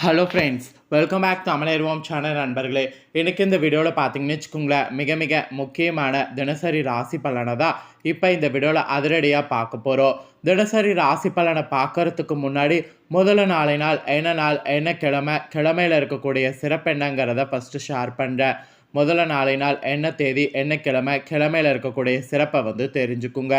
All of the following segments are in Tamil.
Hello friends welcome back Tamizharvom channel நண்பர்களே. எனக்கு இந்த வீடியோவில் பார்த்தீங்கன்னு வச்சுக்கோங்களேன் மிக மிக முக்கியமான தினசரி ராசி பலனை தான் இப்போ இந்த வீடியோவில் அதிரடியாக பார்க்க போகிறோம் தினசரி ராசி பலனை பார்க்கறதுக்கு முன்னாடி முதல்ல நாளை நாள் என்ன நாள் என்ன கிழமை கிழமையில் இருக்கக்கூடிய சிறப்பு என்னங்கிறத ஃபஸ்ட்டு ஷேர் பண்ணுறேன் முதல்ல நாளை நாள் என்ன தேதி என்ன கிழமை கிழமையில் இருக்கக்கூடிய சிறப்பை வந்து தெரிஞ்சுக்குங்க.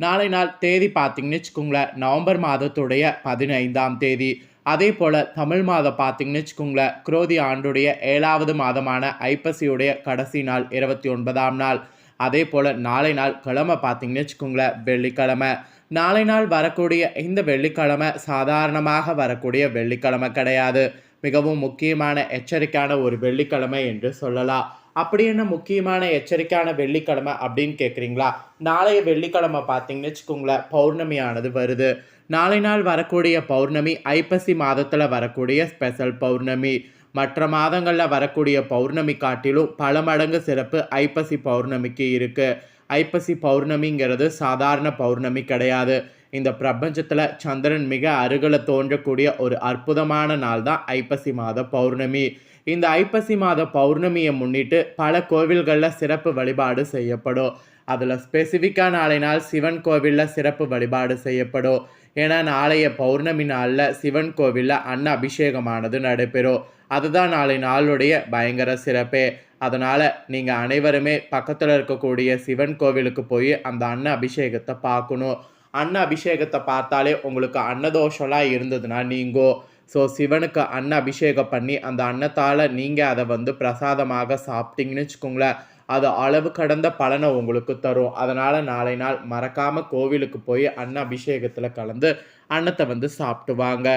நாளை நாள் தேதி பார்த்தீங்கன்னு வச்சுக்கோங்களேன் நவம்பர் மாதத்துடைய பதினைந்தாம் தேதி. அதே போல் தமிழ் மாதம் பார்த்தீங்கன்னு வச்சுக்கோங்களேன் குரோதி ஆண்டுடைய ஏழாவது மாதமான ஐப்பசியுடைய கடைசி நாள் இருபத்தி ஒன்பதாம் நாள். அதே போல் நாளை நாள் கிழமை பார்த்தீங்கன்னு வச்சுக்கோங்களேன் வெள்ளிக்கிழமை. நாளை நாள் வரக்கூடிய இந்த வெள்ளிக்கிழமை சாதாரணமாக வரக்கூடிய வெள்ளிக்கிழமை கிடையாது. மிகவும் முக்கியமான எச்சரிக்கையான ஒரு வெள்ளிக்கிழமை என்று சொல்லலாம். அப்படி என்ன முக்கியமான எச்சரிக்கையான வெள்ளிக்கிழமை அப்படின்னு கேட்குறீங்களா நாளைய வெள்ளிக்கிழமை பார்த்தீங்கன்னு வச்சுக்கோங்களேன் பௌர்ணமியானது வருது. நாளை நாள் வரக்கூடிய பௌர்ணமி ஐப்பசி மாதத்தில் வரக்கூடிய ஸ்பெஷல் பௌர்ணமி. மற்ற மாதங்களில் வரக்கூடிய பௌர்ணமி காட்டிலும் பல மடங்கு சிறப்பு ஐப்பசி பௌர்ணமிக்கு இருக்குது ஐப்பசி பௌர்ணமிங்கிறது சாதாரண பௌர்ணமி கிடையாது. இந்த பிரபஞ்சத்தில் சந்திரன் மிக அருகில் தோன்றக்கூடிய ஒரு அற்புதமான நாள் தான் ஐப்பசி மாத பௌர்ணமி. இந்த ஐப்பசி மாத பௌர்ணமியை முன்னிட்டு பல கோவில்களில் சிறப்பு வழிபாடு செய்யப்படும். அதில் ஸ்பெசிஃபிக்காக நாளை நாள் சிவன் கோவிலில் சிறப்பு வழிபாடு செய்யப்படும். ஏன்னா நாளைய பௌர்ணமி நாளில் சிவன் கோவிலில் அன்ன அபிஷேகமானது நடைபெறும். அதுதான் நாளை நாளுடைய பயங்கர சிறப்பே. அதனால் நீங்கள் அனைவருமே பக்கத்தில் இருக்கக்கூடிய சிவன் கோவிலுக்கு போய் அந்த அன்ன அபிஷேகத்தை பார்க்கணும். அன்ன அபிஷேகத்தை பார்த்தாலே உங்களுக்கு அன்னதோஷம்லாம் இருந்ததுன்னா நீங்கோ ஸோ சிவனுக்கு அன்ன அபிஷேகம் பண்ணி அந்த அன்னத்தால் நீங்கள் அதை வந்து பிரசாதமாக சாப்பிட்டீங்கன்னு வச்சுக்கோங்களேன். அது அளவு கடந்த பலனை உங்களுக்கு தரும். அதனால் நாளை நாள் மறக்காமல் கோவிலுக்கு போய் அன்ன அபிஷேகத்தில் கலந்து அன்னத்தை வந்து சாப்பிடுவாங்க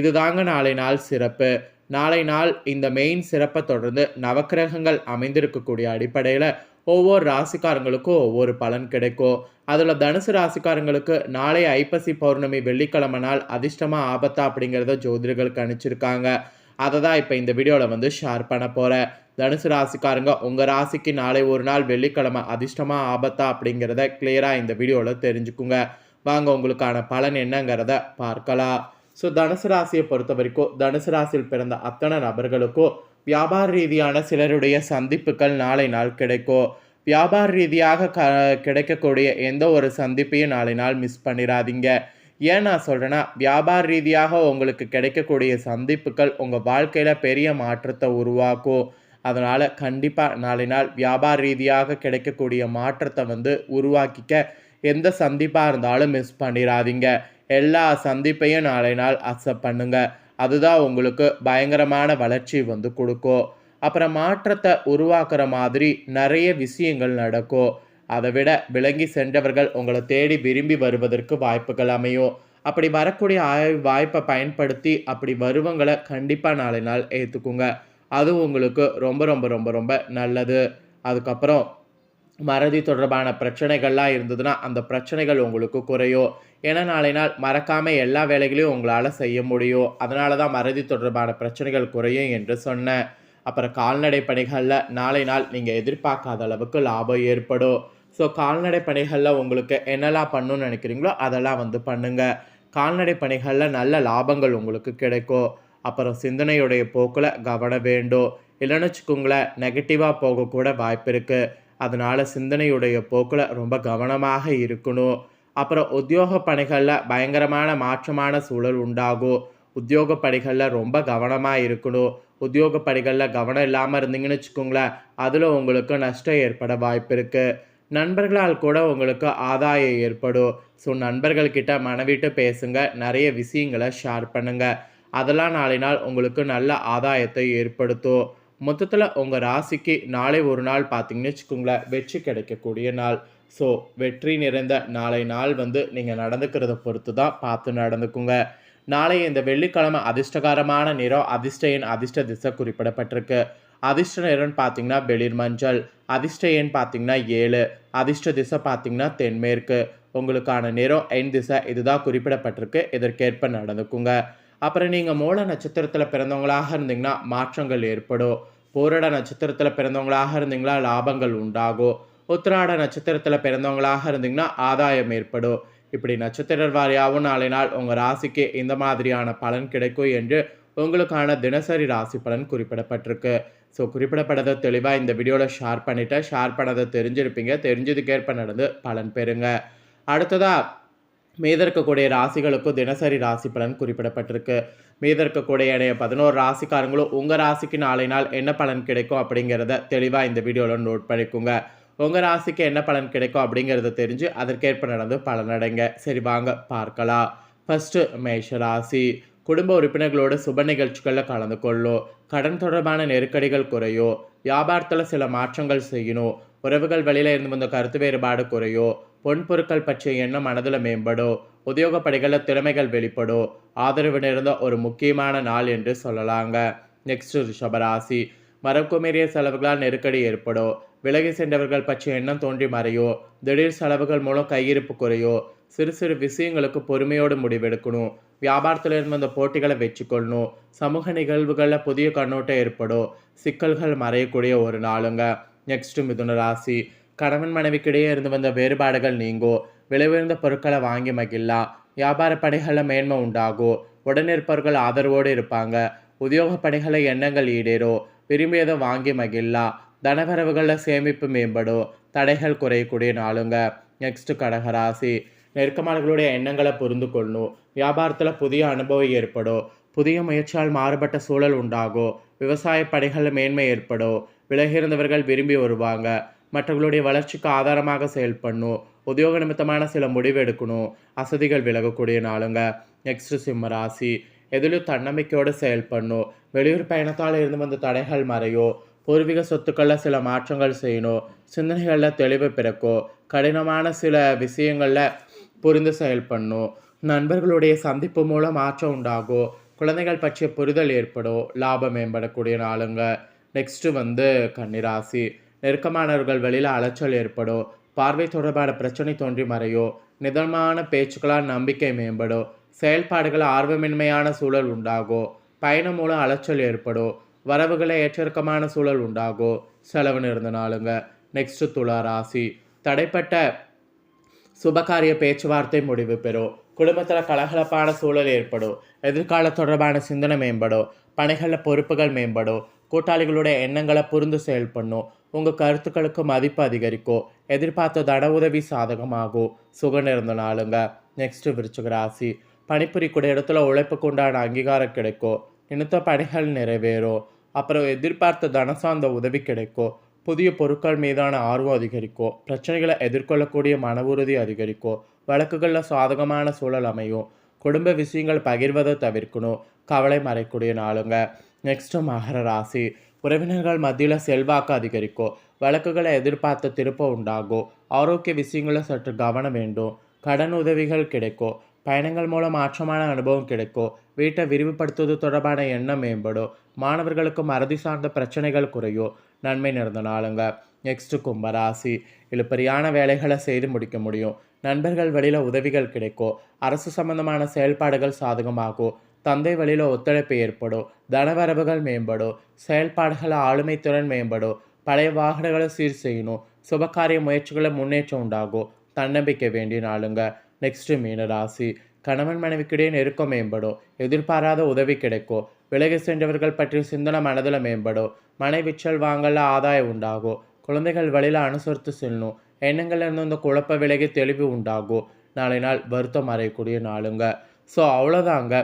இதுதாங்க நாளை நாள் சிறப்பு. நாளை நாள் இந்த மெயின் சிறப்பை தொடர்ந்து நவக்கிரகங்கள் அமைந்திருக்கக்கூடிய அடிப்படையில் ஒவ்வொரு ராசிக்காரங்களுக்கும் ஒவ்வொரு பலன் கிடைக்கும். அதில் தனுசு ராசிக்காரங்களுக்கு நாளை ஐப்பசி பௌர்ணமி வெள்ளிக்கிழமை நாள் அதிர்ஷ்டமாக ஆபத்தா அப்படிங்கிறத ஜோதிடர்கள் கணிச்சிருக்காங்க. அதை தான் இப்போ இந்த வீடியோவில் வந்து ஷேர் பண்ண போகிறேன் தனுசு ராசிக்காரங்க உங்கள் ராசிக்கு நாளை ஒரு நாள் வெள்ளிக்கிழமை அதிர்ஷ்டமாக ஆபத்தா அப்படிங்கிறத கிளியராக இந்த வீடியோவில் தெரிஞ்சுக்குங்க. வாங்க உங்களுக்கான பலன் என்னங்கிறத பார்க்கலாம். ஸோ தனுசு ராசியை பொறுத்த வரைக்கும் தனுசு ராசியில் பிறந்த அத்தனை நபர்களுக்கும் வியாபார ரீதியான சிலருடைய சந்திப்புகள் நாளை நாள் கிடைக்கும். வியாபார ரீதியாக க கிடைக்கக்கூடிய எந்த ஒரு சந்திப்பையும் நாளை நாள் மிஸ் பண்ணிடாதீங்க ஏன் நான் சொல்கிறேன்னா வியாபார ரீதியாக உங்களுக்கு கிடைக்கக்கூடிய சந்திப்புகள் உங்கள் வாழ்க்கையில் பெரிய மாற்றத்தை உருவாக்கும். அதனால் கண்டிப்பாக நாளை நாள் வியாபார ரீதியாக கிடைக்கக்கூடிய மாற்றத்தை வந்து உருவாக்கிக்க எந்த சந்திப்பாக இருந்தாலும் மிஸ் பண்ணிடாதீங்க எல்லா சந்திப்பையும் நாளை நாள் அக்செப்ட் பண்ணுங்கள் அதுதான் உங்களுக்கு பயங்கரமான வளர்ச்சி வந்து கொடுக்கும். அப்புறம் மாற்றத்தை உருவாக்குற மாதிரி நிறைய விஷயங்கள் நடக்கும். அதை விட விளங்கி சென்றவர்கள் உங்களை தேடி விரும்பி வருவதற்கு வாய்ப்புகள் அமையும். அப்படி வரக்கூடிய வாய்ப்பை பயன்படுத்தி அப்படி வருவங்களை கண்டிப்பாக நாளை நாள் ஏற்றுக்குங்க அது உங்களுக்கு ரொம்ப ரொம்ப ரொம்ப ரொம்ப நல்லது. அதுக்கப்புறம் மறதி தொடர்பான பிரச்சனைகள்லாம் இருந்ததுன்னா அந்த பிரச்சனைகள் உங்களுக்கு குறையும். ஏன்னா நாளை நாள் மறக்காமல் எல்லா வேலைகளையும் உங்களால் செய்ய முடியும். அதனால தான் மறதி தொடர்பான பிரச்சனைகள் குறையும் என்று சொன்னேன். அப்புறம் கால்நடை பணிகளில் நாளை நாள் நீங்கள் எதிர்பார்க்காத அளவுக்கு லாபம் ஏற்படும். ஸோ கால்நடை பணிகளில் உங்களுக்கு என்னெல்லாம் பண்ணணும்னு நினைக்கிறீங்களோ அதெல்லாம் வந்து பண்ணுங்கள் கால்நடை பணிகளில் நல்ல லாபங்கள் உங்களுக்கு கிடைக்கும். அப்புறம் சிந்தனையுடைய போக்கில் கவனம் வேண்டும். இல்லைன்னு வச்சுக்கோங்களேன் நெகட்டிவாக போகக்கூட வாய்ப்பு இருக்குது அதனால் சிந்தனையுடைய போக்கில் ரொம்ப கவனமாக இருக்கணும். அப்புறம் உத்தியோக பணிகளில் பயங்கரமான மாற்றமான சூழல் உண்டாகும் உத்தியோக பணிகளில் ரொம்ப கவனமாக இருக்கணும் உத்தியோக பணிகளில் கவனம் இல்லாமல் இருந்தீங்கன்னு வச்சுக்கோங்களேன் அதில் உங்களுக்கு நஷ்டம் ஏற்பட வாய்ப்பு இருக்குது நண்பர்களால் கூட உங்களுக்கு ஆதாயம் ஏற்படும். ஸோ நண்பர்கள்கிட்ட மனவிட்டு பேசுங்க நிறைய விஷயங்களை ஷேர் பண்ணுங்கள் அதெல்லாம் நாளை நாள் உங்களுக்கு நல்ல ஆதாயத்தை ஏற்படுத்தும். மொத்தத்தில் உங்கள் ராசிக்கு நாளை ஒரு நாள் பார்த்தீங்கன்னு வச்சுக்கோங்களேன் வெற்றி கிடைக்கக்கூடிய நாள். ஸோ வெற்றி நிறைந்த நாளை நாள் வந்து நீங்கள் நடந்துக்கிறத பொறுத்து தான் பார்த்து நடந்துக்குங்க. நாளை இந்த வெள்ளிக்கிழமை அதிர்ஷ்டகரமான நிறம் அதிர்ஷ்ட எண் அதிர்ஷ்ட திசை குறிப்பிடப்பட்டிருக்கு. அதிர்ஷ்ட நிறம்னு பார்த்தீங்கன்னா வெளிர் மஞ்சள் அதிர்ஷ்ட எண் பார்த்தீங்கன்னா ஏழு அதிர்ஷ்ட திசை பார்த்தீங்கன்னா தென்மேற்கு. உங்களுக்கான நிறம் எண் திசை இதுதான் குறிப்பிடப்பட்டிருக்கு. இதற்கேற்ப நடந்துக்குங்க. அப்புறம் நீங்கள் மூல நட்சத்திரத்தில் பிறந்தவங்களாக இருந்தீங்கன்னா மாற்றங்கள் ஏற்படும். போரட நட்சத்திரத்தில் பிறந்தவங்களாக இருந்தீங்களா லாபங்கள் உண்டாகும். உத்திராட நட்சத்திரத்தில் பிறந்தவங்களாக இருந்தீங்கன்னா ஆதாயம் ஏற்படும். இப்படி நட்சத்திர வாரியாகவும் நாளை நாள் உங்கள் ராசிக்கு இந்த மாதிரியான பலன் கிடைக்கும் என்று உங்களுக்கான தினசரி ராசி பலன் குறிப்பிடப்பட்டிருக்கு. ஸோ குறிப்பிடப்பட்டதை தெளிவாக இந்த வீடியோவில் ஷேர் பண்ணிவிட்டேன் ஷேர் பண்ணதை தெரிஞ்சிருப்பீங்க. தெரிஞ்சதுக்கேற்ப நடந்து பலன் பெறுங்க. அடுத்ததாக மீத இருக்கக்கூடிய ராசிகளுக்கும் தினசரி ராசி பலன் குறிப்பிடப்பட்டிருக்கு. மீத இருக்கக்கூடிய இணைய பதினோரு ராசிக்காரங்களும் உங்கள் ராசிக்கு நாளை நாள் என்ன பலன் கிடைக்கும் அப்படிங்கிறத தெளிவாக இந்த வீடியோவில் நோட் பண்ணிக்கோங்க. உங்கள் ராசிக்கு என்ன பலன் கிடைக்கும் அப்படிங்கிறத தெரிஞ்சு அதற்கேற்ப நடந்து பலனடைங்க. சரி வாங்க பார்க்கலாம். ஃபஸ்ட்டு மேஷ ராசி. குடும்ப உறுப்பினர்களோட சுப நிகழ்ச்சிகளில் கலந்து கொள்ளும். கடன் தொடர்பான நெருக்கடிகள் குறையும் வியாபாரத்தில் சில மாற்றங்கள் செய்யணும். உறவுகள் வெளியில் இருந்து வந்த கருத்து வேறுபாடு குறையும் பொன் பொருட்கள் பற்றிய எண்ணம் மனதில் மேம்படும் உத்தியோகப்படைகளில் திறமைகள் வெளிப்படும் ஆதரவு நிறைந்த ஒரு முக்கியமான நாள் என்று சொல்லலாங்க. நெக்ஸ்ட் ரிஷபராசி மரக்குமேறிய செலவுகளால் நெருக்கடி ஏற்படும். விலகி சென்றவர்கள் பற்றிய எண்ணம் தோன்றி மறையோ திடீர் செலவுகள் மூலம் கையிருப்பு குறையோ சிறு சிறு விஷயங்களுக்கு பொறுமையோடு முடிவெடுக்கணும். வியாபாரத்தில் இருந்து வந்த போட்டிகளை வச்சுக்கொள்ளணும் சமூக நிகழ்வுகளில் புதிய கண்ணோட்டம் ஏற்படும். சிக்கல்கள் மறையக்கூடிய ஒரு நாளுங்க. நெக்ஸ்ட் மிதுன ராசி. கணவன் மனைவிக்கிடையே இருந்து வந்த வேறுபாடுகள் நீங்கோ விலை உயர்ந்த பொருட்களை வாங்கி மகிழலாம். வியாபார பணிகளில் மேன்மை உண்டாகும் உடனிருப்பவர்கள் ஆதரவோடு இருப்பாங்க. உத்தியோக பணிகளை எண்ணங்கள் ஈடேறும். விரும்பியதை வாங்கி மகிழலாம். தனவரவுகளில் சேமிப்பு மேம்படும். தடைகள் குறையக்கூடிய நாளுங்க. நெக்ஸ்ட் கடகராசி. நெருக்கமானவர்களுடைய எண்ணங்களை புரிந்து கொள்ளணும் வியாபாரத்தில் புதிய அனுபவம் ஏற்படும். புதிய முயற்சியால் மாறுபட்ட சூழல் உண்டாகும். விவசாய பணிகளில் மேன்மை ஏற்படும். விலகியிருந்தவர்கள் விரும்பி வருவாங்க. மற்றவர்களுடைய வளர்ச்சிக்கு ஆதாரமாக செயல்படணும் உத்தியோக நிமித்தமான சில முடிவு எடுக்கணும். அசதிகள் விலகக்கூடிய நாளுங்க. நெக்ஸ்ட் சிம்ம ராசி. எதிலும் தன்னம்பிக்கையோடு செயல்படணும் வெளியூர் பயணத்தால் இருந்து வந்த தடைகள் மறையோ பூர்வீக சொத்துக்களில் சில மாற்றங்கள் செய்யணும் சிந்தனைகளில் தெளிவு பிறக்கும் கடினமான சில விஷயங்களில் புரிந்து செயல்படணும் நண்பர்களுடைய சந்திப்பு மூலம் மாற்றம் உண்டாகும் குழந்தைகள் பற்றிய புரிதல் ஏற்படும் லாபம் மேம்படக்கூடிய நாளுங்க. நெக்ஸ்ட்டு வந்து கன்னிராசி. நெருக்கமானவர்கள் வெளியில் அலைச்சல் ஏற்படும் பார்வை தொடர்பான பிரச்சனை தோன்றி மறையோ நிதமான பேச்சுக்களால் நம்பிக்கை மேம்படும் செயல்பாடுகள் ஆர்வமின்மையான சூழல் உண்டாகும் பயணம் மூலம் அலைச்சல் ஏற்படும் வரவுகளை ஏற்றிறக்கமான சூழல் உண்டாகும் செலவு நிறந்த நாளுங்க. நெக்ஸ்ட் துலா ராசி. தடைப்பட்ட சுபகாரிய பேச்சுவார்த்தை முடிவு பெறும். குடும்பத்தில் கலகலப்பான சூழல் ஏற்படும். எதிர்கால தொடர்பான சிந்தனை மேம்படும். பணிகளில் பொறுப்புகள் மேம்படும். கூட்டாளிகளுடைய எண்ணங்களை புரிந்து செயல்படணும். உங்கள் கருத்துக்களுக்கு மதிப்பு அதிகரிக்கும். எதிர்பார்த்த தன உதவி சாதகமாகும். சுகம் இருந்த நாளுங்க. நெக்ஸ்ட் விருச்சிக ராசி. பணிபுரிக்கூடிய இடத்துல உழைப்புக்கு உண்டான அங்கீகாரம் கிடைக்கும். இனத்த பணிகள் நிறைவேறும் அப்புறம் எதிர்பார்த்த தன சார்ந்த உதவி கிடைக்கும் புதிய பொருட்கள் மீதான ஆர்வம் அதிகரிக்கும் பிரச்சனைகளை எதிர்கொள்ளக்கூடிய மன உறுதி அதிகரிக்கும் வழக்குகளில் சாதகமான சூழல் அமையும். குடும்ப விஷயங்கள் பகிர்வதை தவிர்க்கணும். கவலை மறைக்கூடிய நாளுங்க. நெக்ஸ்ட்டு மகர ராசி. உறவினர்கள் மத்தியில் செல்வாக்கு அதிகரிக்கும் வழக்குகளை எதிர்பார்த்த திருப்பம் உண்டாகும் ஆரோக்கிய விஷயங்களை சற்று கவனம் வேண்டும். கடன் உதவிகள் கிடைக்கும் பயணங்கள் மூலம் மாற்றமான அனுபவம் கிடைக்கும் வீட்டை விரிவுபடுத்துவது தொடர்பான எண்ணம் மேம்படும் மாணவர்களுக்கும் அறுதி சார்ந்த பிரச்சனைகள் குறையும் நன்மை நிறந்த நாளுங்க. நெக்ஸ்ட்டு கும்பராசி இழுப்பறியான வேலைகளை செய்து முடிக்க முடியும். நண்பர்கள் வழியில் உதவிகள் கிடைக்கும் அரசு சம்பந்தமான செயல்பாடுகள் சாதகமாகும் தந்தை வழியில் ஒத்துழைப்பு ஏற்படும் தனவரவுகள் மேம்படும் செயல்பாடுகள் ஆளுமை திறன் மேம்படும் பழைய வாகனங்களை சீர் செய்யணும் சுபகாரிய முயற்சிகளை முன்னேற்றம் உண்டாகும் தன்னம்பிக்கை வேண்டிய நாளுங்க. நெக்ஸ்ட்டு மீனராசி கணவன் மனைவிக்கிடையே நெருக்கம் மேம்படும். எதிர்பாராத உதவி கிடைக்கும். விலகி சென்றவர்கள் பற்றிய சிந்தனை மனதில் மேம்படும். மனைவிச்சல் வாங்கல ஆதாயம் உண்டாகும். குழந்தைகள் வழியில் அனுசரித்து செல்லணும். எண்ணங்கள்ல இருந்து இந்த குழப்ப விலகி தெளிவு உண்டாகும். நாளை நாள் வருத்தம் அறையக்கூடிய நாளுங்க. ஸோ அவ்வளோதாங்க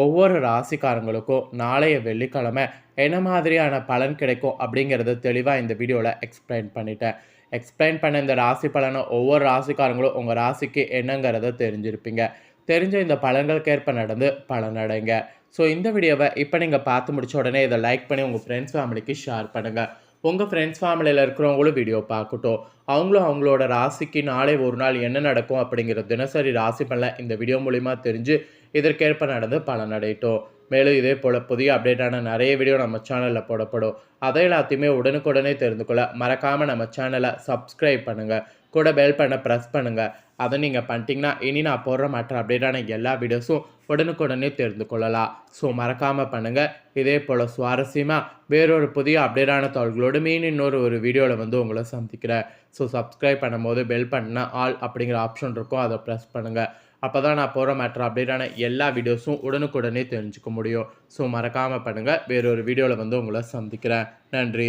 ஒவ்வொரு ராசிக்காரங்களுக்கும் நாளைய வெள்ளிக்கிழமை என்ன மாதிரியான பலன் கிடைக்கும் அப்படிங்கிறத தெளிவாக இந்த வீடியோவில் எக்ஸ்பிளைன் பண்ணிட்டேன். எக்ஸ்பிளைன் பண்ண இந்த ராசி பலனை ஒவ்வொரு ராசிக்காரங்களும் உங்கள் ராசிக்கு என்னங்கிறத தெரிஞ்சிருப்பீங்க. தெரிஞ்ச இந்த பலன்களுக்கேற்ப நடந்து பலனடைங்க ஸோ இந்த வீடியோவை இப்போ நீங்கள் பார்த்து முடிச்ச உடனே இதை லைக் பண்ணி உங்கள் ஃப்ரெண்ட்ஸ் ஃபேமிலிக்கு ஷேர் பண்ணுங்கள் உங்கள் ஃப்ரெண்ட்ஸ் ஃபேமிலியில் இருக்கிறவங்களும் வீடியோ பார்க்கட்டும். அவங்களும் அவங்களோட ராசிக்கு நாளை ஒரு நாள் என்ன நடக்கும் அப்படிங்கிற தினசரி ராசி பலனை இந்த வீடியோ மூலிமா தெரிஞ்சு இதற்கேற்ப நடந்து பலனடையட்டும் மேலும் இதே போல் புதிய அப்டேட்டான நிறைய வீடியோ நம்ம சேனலில் போடப்படும். அதை எல்லாத்தையுமே உடனுக்குடனே தெரிந்து கொள்ள மறக்காமல் நம்ம சேனலை சப்ஸ்கிரைப் பண்ணுங்கள் கூட பெல் பண்ண ப்ரெஸ் பண்ணுங்கள் அதை நீங்கள் பண்ணிட்டீங்கன்னா இனி நான் போடுற மற்ற அப்டேட்டான எல்லா வீடியோஸும் உடனுக்குடனே தெரிந்து கொள்ளலாம். ஸோ மறக்காமல் பண்ணுங்கள் இதே போல் சுவாரஸ்யமாக வேறொரு புதிய அப்டேட்டான தகவல்களோடு மீன் இன்னொரு ஒரு வீடியோவில் வந்து உங்களை சந்திக்கிறேன். ஸோ சப்ஸ்கிரைப் பண்ணும்போது பெல் பண்ணால் ஆல் அப்படிங்கிற ஆப்ஷன் இருக்கும். அதை ப்ரெஸ் பண்ணுங்கள் அப்போ தான் நான் போகிற மேட்ரு அப்டேட்டான எல்லா வீடியோஸும் உடனுக்குடனே தெரிஞ்சுக்க முடியும். ஸோ மறக்காமல் பண்ணுங்கள் வேறொரு வீடியோவில் வந்து உங்களை சந்திக்கிறேன். நன்றி.